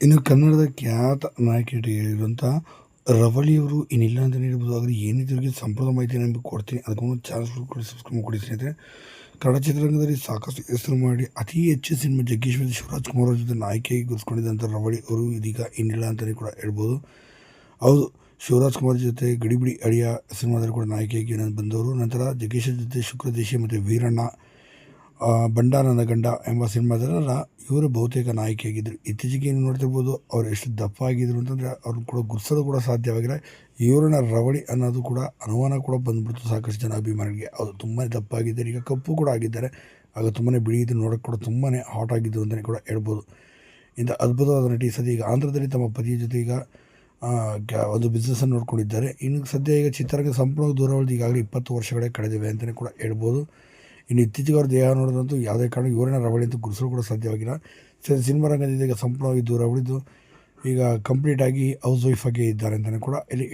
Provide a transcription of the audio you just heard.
ಇನ್ನು ಕನ್ನಡದ ಖ್ಯಾತ ನಾಯಕಿಯರಿರುವಂಥ ರವಳಿಯವರು ಏನಿಲ್ಲ ಅಂತಲೇ ಹೇಳ್ಬೋದು ಆದರೆ ಏನಿದ್ರಿಗೆ ಸಂಪೂರ್ಣ ಮಾಹಿತಿ ನಿಮಗೆ ಕೊಡ್ತೀನಿ. ಅದಕ್ಕೊಂದು ಚಾನಲ್ ಕೊಡಿ ಸಬ್ಸ್ಕ್ರೈಬ್ ಕೊಡಿ ಸ್ನೇಹಿತರೆ. ಕನ್ನಡ ಚಿತ್ರರಂಗದಲ್ಲಿ ಸಾಕಷ್ಟು ಹೆಸರು ಮಾಡಿ ಅತಿ ಹೆಚ್ಚು ಸಿನಿಮಾ ಜಗ್ಗೇಶ್ ಶಿವರಾಜ್ ಕುಮಾರ್ ಅವ್ರ ಜೊತೆ ನಾಯಕಿಯಾಗಿ ಗುರುಸ್ಕೊಂಡಿದ್ದಂಥ ರವಳಿ ಅವರು ಇದೀಗ ಏನಿಲ್ಲ ಅಂತಲೇ ಕೂಡ ಹೇಳ್ಬೋದು. ಹೌದು, ಶಿವರಾಜ್ ಕುಮಾರ್ ಜೊತೆ ಗಡಿಬಿಡಿ ಅಡಿಯ ಸಿನಿಮಾದಲ್ಲಿ ಕೂಡ ನಾಯಕಿಯಾಗಿ ಬಂದವರು. ನಂತರ ಜಗ್ಗೇಶ್ ಜೊತೆ ಶುಕ್ರದೇಶಿ ಮತ್ತು ವೀರಣ್ಣ ಆ, ಬಂಡ ಗಂಡ ಎಂಬ ಸಿನಿಮಾದಲ್ಲ ಇವರು ಬಹುತೇಕ ನಾಯಕಿಯಾಗಿದ್ದರು. ಇತ್ತೀಚೆಗೆ ಏನು ನೋಡ್ತಿರ್ಬೋದು ಅವ್ರು ಎಷ್ಟು ದಪ್ಪ ಆಗಿದ್ರು ಅಂತಂದರೆ ಅವ್ರನ್ನ ಕೂಡ ಗುರ್ಸೋದು ಕೂಡ ಸಾಧ್ಯವಾಗಿಲ್ಲ. ಇವರನ್ನ ರವಳಿ ಅನ್ನೋದು ಕೂಡ ಅನುಮಾನ ಕೂಡ ಬಂದ್ಬಿಡ್ತು ಸಾಕಷ್ಟು ಜನ ಅಭಿಮಾನಿಗಳಿಗೆ. ಅವರು ತುಂಬಾ ದಪ್ಪ ಆಗಿದ್ದಾರೆ ಈಗ ಕಪ್ಪು ಕೂಡ ಆಗಿದ್ದಾರೆ. ಆಗ ತುಂಬಾ ಬಿಳಿಯಿದ್ದು ಇದ್ದು ನೋಡೋಕೆ ಕೂಡ ತುಂಬಾ ಹಾಟ್ ಆಗಿದ್ದು ಅಂತಲೇ ಕೂಡ ಹೇಳ್ಬೋದು. ಇಂಥ ಅದ್ಭುತವಾದ ನಟಿ ಸದ್ಯ ಈಗ ಆಂಧ್ರದಲ್ಲಿ ತಮ್ಮ ಪತಿಯ ಜೊತೆ ಈಗ ಒಂದು ಬಿಸ್ನೆಸ್ಸನ್ನು ನೋಡ್ಕೊಂಡಿದ್ದಾರೆ. ಇನ್ನು ಸದ್ಯ ಈಗ ಚಿತ್ರರಂಗ ಸಂಪೂರ್ಣ ದೂರ ಉಳಿದು ಈಗಾಗಲೇ ಇಪ್ಪತ್ತು ವರ್ಷಗಳೇ ಕಳೆದಿವೆ ಅಂತಲೇ ಕೂಡ ಹೇಳ್ಬೋದು. ಇನ್ನು ಇತ್ತೀಚೆಗೆ ಅವ್ರ ದೇಹ ನೋಡಿದಂತೂ ಯಾವುದೇ ಕಾರಣ ಇವರನ್ನ ರವಳಿ ಅಂತ ಗುರುಸಲು ಕೂಡ ಸಾಧ್ಯವಾಗಿಲ್ಲ. ಸರಿ ಸಿನಿಮಾ ರಂಗದಿಂದ ಈಗ ಸಂಪೂರ್ಣವಾಗಿ ದೂರ ಉಳಿದು ಈಗ ಕಂಪ್ಲೀಟಾಗಿ ಹೌಸ್ ವೈಫಾಗಿ ಇದ್ದಾರೆ ಅಂತಲೇ ಕೂಡ ಇಲ್ಲಿ